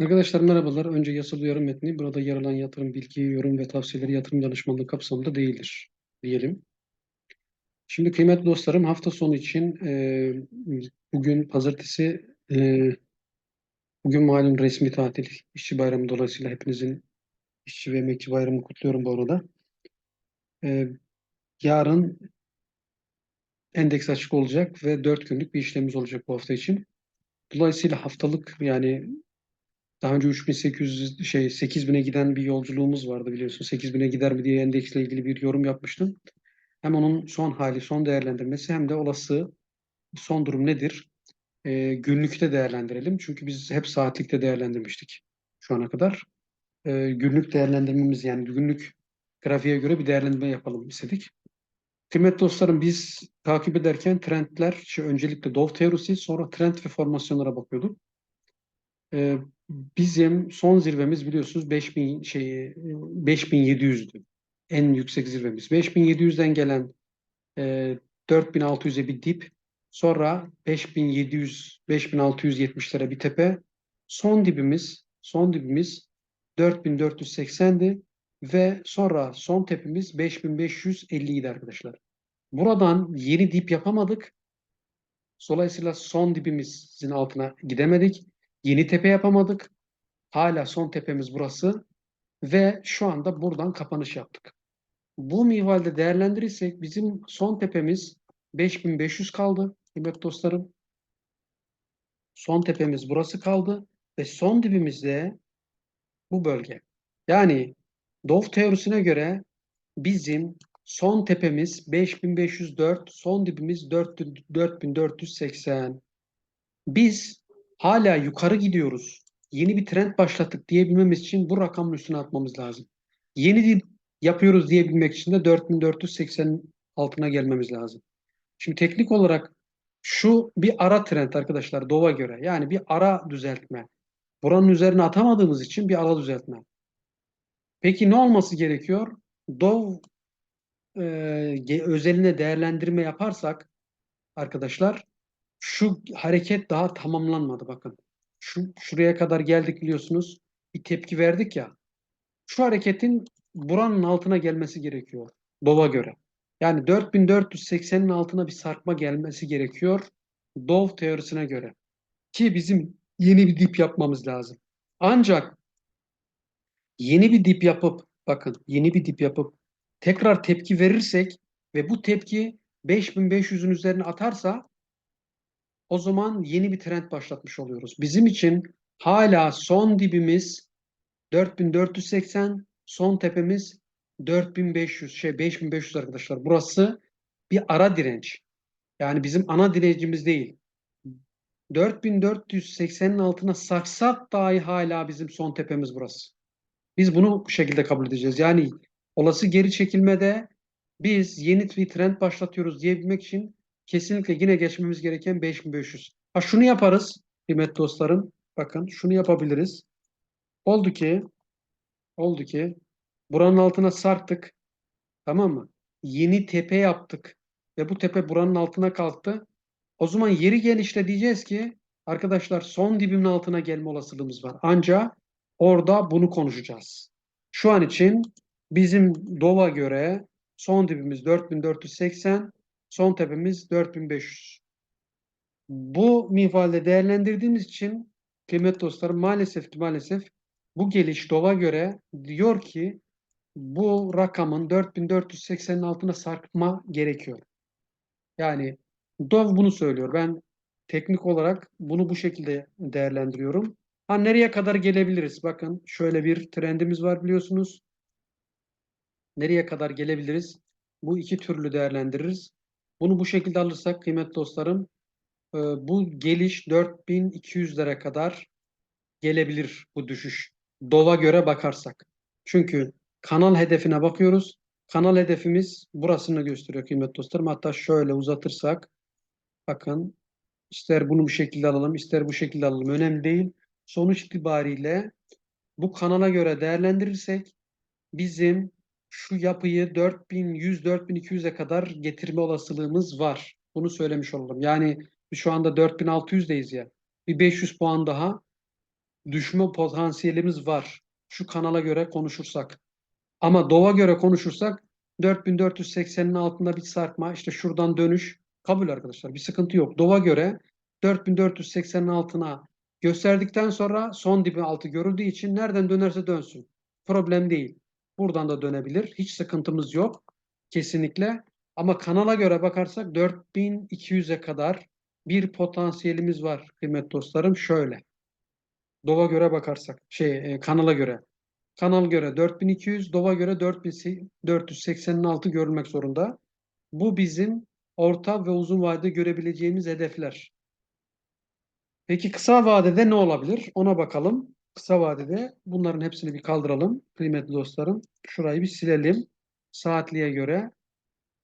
Arkadaşlar merhabalar. Önce yasal uyarı metni burada yer alan yatırım bilgi, yorum ve tavsiyeleri yatırım danışmanlığı kapsamında değildir diyelim. Şimdi kıymetli dostlarım hafta sonu için e, bugün pazartesi e, bugün malum resmi tatil işçi bayramı dolayısıyla hepinizin işçi ve emekçi bayramını kutluyorum bu arada. E, yarın endeks açık olacak ve 4 günlük bir işlemimiz olacak bu hafta için. Dolayısıyla haftalık yani Daha önce 3800 şey 8000'e giden bir yolculuğumuz vardı biliyorsun. 8000'e gider mi diye endeksle ilgili bir yorum yapmıştım. Hem onun son hali, son değerlendirmesi hem de olası son durum nedir? Ee, günlükte değerlendirelim. Çünkü biz hep saatlikte değerlendirmiştik şu ana kadar. Ee, günlük değerlendirmemiz yani günlük grafiğe göre bir değerlendirme yapalım istedik. Kıymetli dostlarım biz takip ederken trendler, şey, öncelikle Dove teorisi sonra trend ve formasyonlara bakıyorduk. Ee, bizim son zirvemiz biliyorsunuz 5000 şeyi 5700'dü. En yüksek zirvemiz. 5700'den gelen e, 4600'e bir dip. Sonra 5700 5670'lere bir tepe. Son dibimiz son dibimiz 4480'di ve sonra son tepemiz 5550 idi arkadaşlar. Buradan yeni dip yapamadık. Dolayısıyla son dibimizin altına gidemedik. Yeni tepe yapamadık. Hala son tepemiz burası. Ve şu anda buradan kapanış yaptık. Bu minvalde değerlendirirsek bizim son tepemiz 5500 kaldı kıymetli dostlarım. Son tepemiz burası kaldı ve son dibimiz de bu bölge. Yani Dove teorisine göre bizim son tepemiz 5504, son dibimiz 4480. Biz hala yukarı gidiyoruz. Yeni bir trend başlattık diyebilmemiz için bu rakamın üstüne atmamız lazım. Yeni yapıyoruz diyebilmek için de 4480 altına gelmemiz lazım. Şimdi teknik olarak şu bir ara trend arkadaşlar DOV'a göre. Yani bir ara düzeltme. Buranın üzerine atamadığımız için bir ara düzeltme. Peki ne olması gerekiyor? DOV e, özeline değerlendirme yaparsak arkadaşlar şu hareket daha tamamlanmadı bakın. Şu şuraya kadar geldik biliyorsunuz. Bir tepki verdik ya. Şu hareketin buranın altına gelmesi gerekiyor. Dova göre. Yani 4480'in altına bir sarkma gelmesi gerekiyor. Dov teorisine göre. Ki bizim yeni bir dip yapmamız lazım. Ancak yeni bir dip yapıp bakın yeni bir dip yapıp tekrar tepki verirsek ve bu tepki 5500'ün üzerine atarsa o zaman yeni bir trend başlatmış oluyoruz. Bizim için hala son dibimiz 4480, son tepemiz 4500, şey 5500 arkadaşlar. Burası bir ara direnç. Yani bizim ana direncimiz değil. 4480'in altına saksak dahi hala bizim son tepemiz burası. Biz bunu bu şekilde kabul edeceğiz. Yani olası geri çekilmede biz yeni bir trend başlatıyoruz diyebilmek için kesinlikle yine geçmemiz gereken 5500. Ha şunu yaparız kıymetli dostlarım. Bakın şunu yapabiliriz. Oldu ki oldu ki buranın altına sarktık. Tamam mı? Yeni tepe yaptık. Ve bu tepe buranın altına kalktı. O zaman yeri genişle diyeceğiz ki arkadaşlar son dibimin altına gelme olasılığımız var. Ancak orada bunu konuşacağız. Şu an için bizim DOV'a göre son dibimiz 4480 Son tepemiz 4500. Bu minvalde değerlendirdiğimiz için kıymetli dostlarım maalesef ki maalesef bu geliş DOV'a göre diyor ki bu rakamın 4480'in altına sarkma gerekiyor. Yani DOV bunu söylüyor. Ben teknik olarak bunu bu şekilde değerlendiriyorum. Ha nereye kadar gelebiliriz? Bakın şöyle bir trendimiz var biliyorsunuz. Nereye kadar gelebiliriz? Bu iki türlü değerlendiririz. Bunu bu şekilde alırsak kıymetli dostlarım e, bu geliş 4200'lere kadar gelebilir bu düşüş. Dova göre bakarsak. Çünkü kanal hedefine bakıyoruz. Kanal hedefimiz burasını gösteriyor kıymetli dostlarım. Hatta şöyle uzatırsak bakın ister bunu bu şekilde alalım ister bu şekilde alalım önemli değil. Sonuç itibariyle bu kanala göre değerlendirirsek bizim şu yapıyı 4100-4200'e kadar getirme olasılığımız var. Bunu söylemiş olalım. Yani şu anda 4600'deyiz ya. Bir 500 puan daha düşme potansiyelimiz var. Şu kanala göre konuşursak. Ama DOV'a göre konuşursak 4480'in altında bir sarkma, işte şuradan dönüş kabul arkadaşlar. Bir sıkıntı yok. DOV'a göre 4480'in altına gösterdikten sonra son dibi altı görüldüğü için nereden dönerse dönsün. Problem değil. Buradan da dönebilir. Hiç sıkıntımız yok. Kesinlikle. Ama kanala göre bakarsak 4200'e kadar bir potansiyelimiz var kıymetli dostlarım. Şöyle. DOV'a göre bakarsak, şey e, kanala göre. Kanal göre 4200, DOV'a göre 4480'in altı görülmek zorunda. Bu bizim orta ve uzun vadede görebileceğimiz hedefler. Peki kısa vadede ne olabilir? Ona bakalım. Kısa vadede bunların hepsini bir kaldıralım kıymetli dostlarım. Şurayı bir silelim saatliğe göre.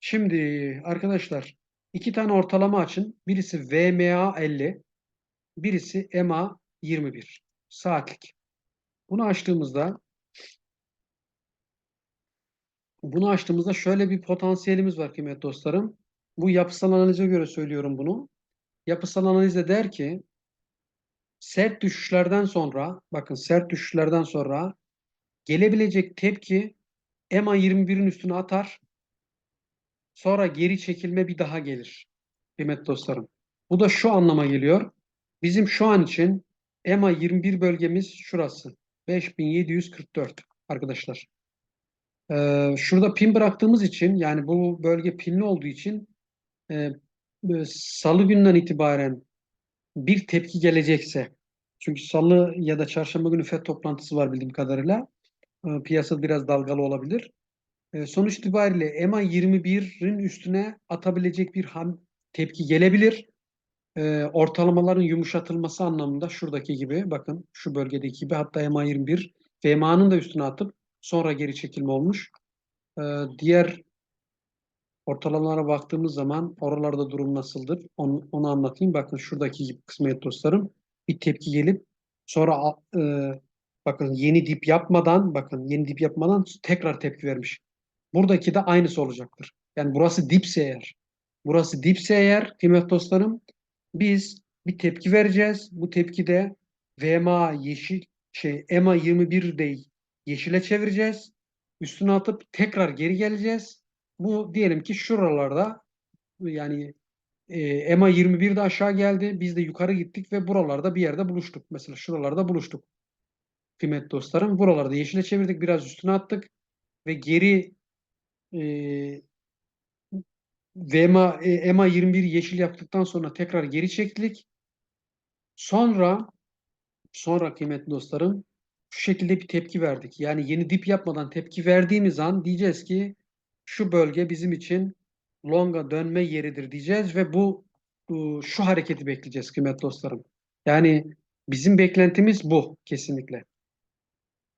Şimdi arkadaşlar iki tane ortalama açın. Birisi VMA 50, birisi EMA 21 saatlik. Bunu açtığımızda bunu açtığımızda şöyle bir potansiyelimiz var kıymetli dostlarım. Bu yapısal analize göre söylüyorum bunu. Yapısal analizde der ki sert düşüşlerden sonra bakın sert düşüşlerden sonra gelebilecek tepki EMA 21'in üstüne atar. Sonra geri çekilme bir daha gelir. Kıymetli dostlarım. Bu da şu anlama geliyor. Bizim şu an için EMA 21 bölgemiz şurası. 5744 arkadaşlar. Ee, şurada pin bıraktığımız için yani bu bölge pinli olduğu için e, salı günden itibaren bir tepki gelecekse çünkü salı ya da çarşamba günü FED toplantısı var bildiğim kadarıyla. E, piyasa biraz dalgalı olabilir. E, sonuç itibariyle EMA 21'in üstüne atabilecek bir ham tepki gelebilir. E, ortalamaların yumuşatılması anlamında şuradaki gibi bakın şu bölgedeki gibi hatta EMA 21 ve EMA'nın da üstüne atıp sonra geri çekilme olmuş. Diğer ortalamalara baktığımız zaman oralarda durum nasıldır? Onu, onu anlatayım. Bakın şuradaki gibi kısmet dostlarım bir tepki gelip sonra e, bakın yeni dip yapmadan bakın yeni dip yapmadan tekrar tepki vermiş. Buradaki de aynısı olacaktır. Yani burası dipse eğer burası dipse eğer kıymetli dostlarım biz bir tepki vereceğiz. Bu tepkide VMA yeşil şey EMA 21 değil yeşile çevireceğiz. Üstüne atıp tekrar geri geleceğiz. Bu diyelim ki şuralarda yani e, EMA 21 de aşağı geldi. Biz de yukarı gittik ve buralarda bir yerde buluştuk. Mesela şuralarda buluştuk. Kıymetli dostlarım. Buralarda yeşile çevirdik. Biraz üstüne attık. Ve geri e, VMA, e, EMA 21 yeşil yaptıktan sonra tekrar geri çektik. Sonra sonra kıymetli dostlarım şu şekilde bir tepki verdik. Yani yeni dip yapmadan tepki verdiğimiz an diyeceğiz ki şu bölge bizim için longa dönme yeridir diyeceğiz ve bu şu hareketi bekleyeceğiz kıymetli dostlarım. Yani bizim beklentimiz bu kesinlikle.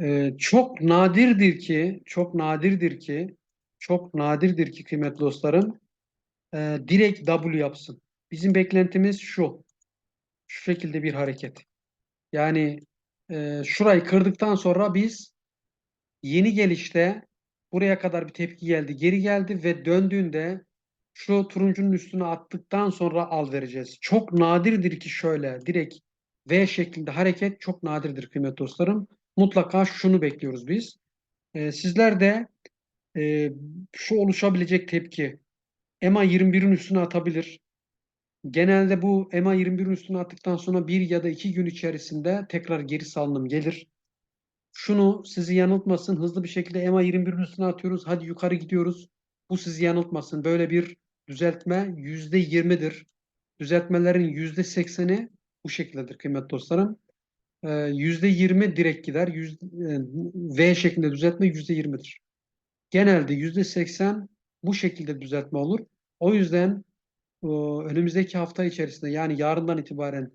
Ee, çok nadirdir ki, çok nadirdir ki, çok nadirdir ki kıymetli dostlarım e, direkt W yapsın. Bizim beklentimiz şu. Şu şekilde bir hareket. Yani e, şurayı kırdıktan sonra biz yeni gelişte buraya kadar bir tepki geldi, geri geldi ve döndüğünde şu turuncunun üstüne attıktan sonra al vereceğiz. Çok nadirdir ki şöyle direkt V şeklinde hareket çok nadirdir kıymetli dostlarım. Mutlaka şunu bekliyoruz biz. Ee, sizler de e, şu oluşabilecek tepki EMA 21'in üstüne atabilir. Genelde bu EMA 21'in üstüne attıktan sonra bir ya da iki gün içerisinde tekrar geri salınım gelir. Şunu sizi yanıltmasın. Hızlı bir şekilde EMA 21'in üstüne atıyoruz. Hadi yukarı gidiyoruz. Bu sizi yanıltmasın. Böyle bir düzeltme yüzde yirmidir. Düzeltmelerin yüzde sekseni bu şekildedir kıymetli dostlarım. Ee, yüzde yirmi direkt gider. E, v şeklinde düzeltme yüzde yirmidir. Genelde yüzde seksen bu şekilde düzeltme olur. O yüzden önümüzdeki hafta içerisinde yani yarından itibaren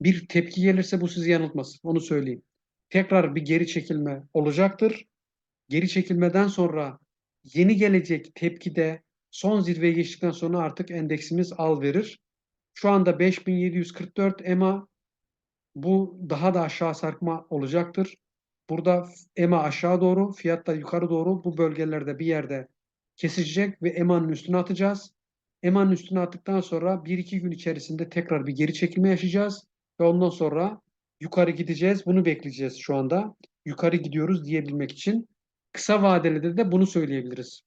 bir tepki gelirse bu sizi yanıltmasın. Onu söyleyeyim. Tekrar bir geri çekilme olacaktır. Geri çekilmeden sonra yeni gelecek tepkide son zirveye geçtikten sonra artık endeksimiz al verir. Şu anda 5744 EMA bu daha da aşağı sarkma olacaktır. Burada EMA aşağı doğru, fiyat da yukarı doğru bu bölgelerde bir yerde kesecek ve EMA'nın üstüne atacağız. EMA'nın üstüne attıktan sonra 1-2 gün içerisinde tekrar bir geri çekilme yaşayacağız ve ondan sonra yukarı gideceğiz. Bunu bekleyeceğiz şu anda. Yukarı gidiyoruz diyebilmek için. Kısa vadeli de bunu söyleyebiliriz.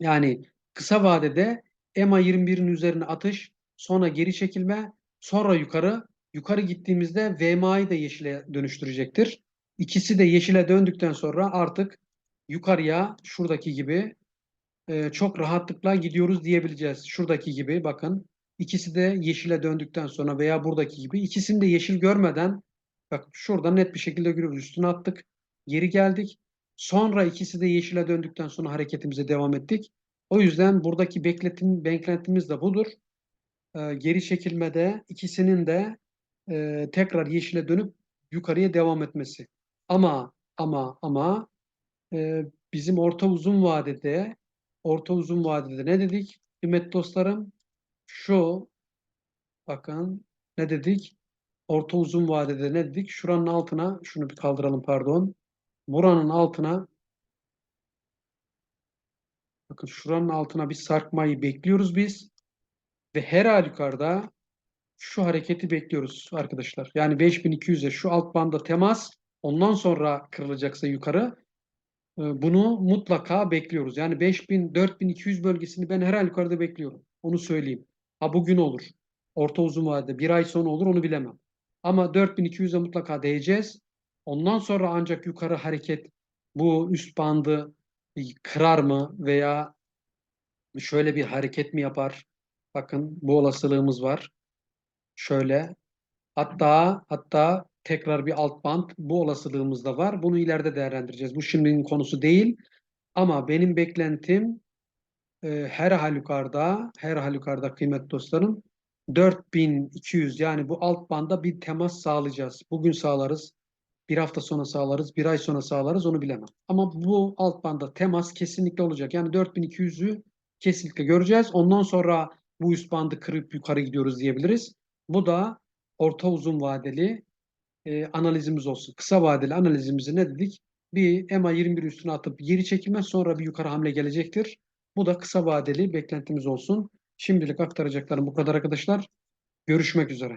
Yani kısa vadede EMA 21'in üzerine atış, sonra geri çekilme, sonra yukarı. Yukarı gittiğimizde VMA'yı da yeşile dönüştürecektir. İkisi de yeşile döndükten sonra artık yukarıya şuradaki gibi e, çok rahatlıkla gidiyoruz diyebileceğiz. Şuradaki gibi bakın. İkisi de yeşile döndükten sonra veya buradaki gibi ikisini de yeşil görmeden bak şurada net bir şekilde görüyoruz. Üstüne attık. Geri geldik. Sonra ikisi de yeşile döndükten sonra hareketimize devam ettik. O yüzden buradaki bekletim, beklentimiz de budur. Ee, geri çekilmede ikisinin de e, tekrar yeşile dönüp yukarıya devam etmesi. Ama ama ama e, bizim orta uzun vadede orta uzun vadede ne dedik? Kıymetli dostlarım şu bakın ne dedik? Orta uzun vadede ne dedik? Şuranın altına şunu bir kaldıralım pardon. Buranın altına bakın şuranın altına bir sarkmayı bekliyoruz biz. Ve her halükarda şu hareketi bekliyoruz arkadaşlar. Yani 5200'e şu alt banda temas ondan sonra kırılacaksa yukarı e, bunu mutlaka bekliyoruz. Yani 5000 4200 bölgesini ben her halükarda bekliyorum. Onu söyleyeyim. Ha bugün olur. Orta uzun vadede bir ay sonra olur onu bilemem. Ama 4200'e mutlaka değeceğiz. Ondan sonra ancak yukarı hareket bu üst bandı kırar mı veya şöyle bir hareket mi yapar? Bakın bu olasılığımız var. Şöyle hatta hatta tekrar bir alt band bu olasılığımız da var. Bunu ileride değerlendireceğiz. Bu şimdinin konusu değil. Ama benim beklentim e, her halükarda her halükarda kıymetli dostlarım 4200 yani bu alt banda bir temas sağlayacağız. Bugün sağlarız. Bir hafta sonra sağlarız. Bir ay sonra sağlarız. Onu bilemem. Ama bu alt banda temas kesinlikle olacak. Yani 4200'ü kesinlikle göreceğiz. Ondan sonra bu üst bandı kırıp yukarı gidiyoruz diyebiliriz. Bu da orta uzun vadeli e, analizimiz olsun. Kısa vadeli analizimizi ne dedik? Bir EMA 21 üstüne atıp geri çekilme sonra bir yukarı hamle gelecektir. Bu da kısa vadeli beklentimiz olsun. Şimdilik aktaracaklarım bu kadar arkadaşlar. Görüşmek üzere.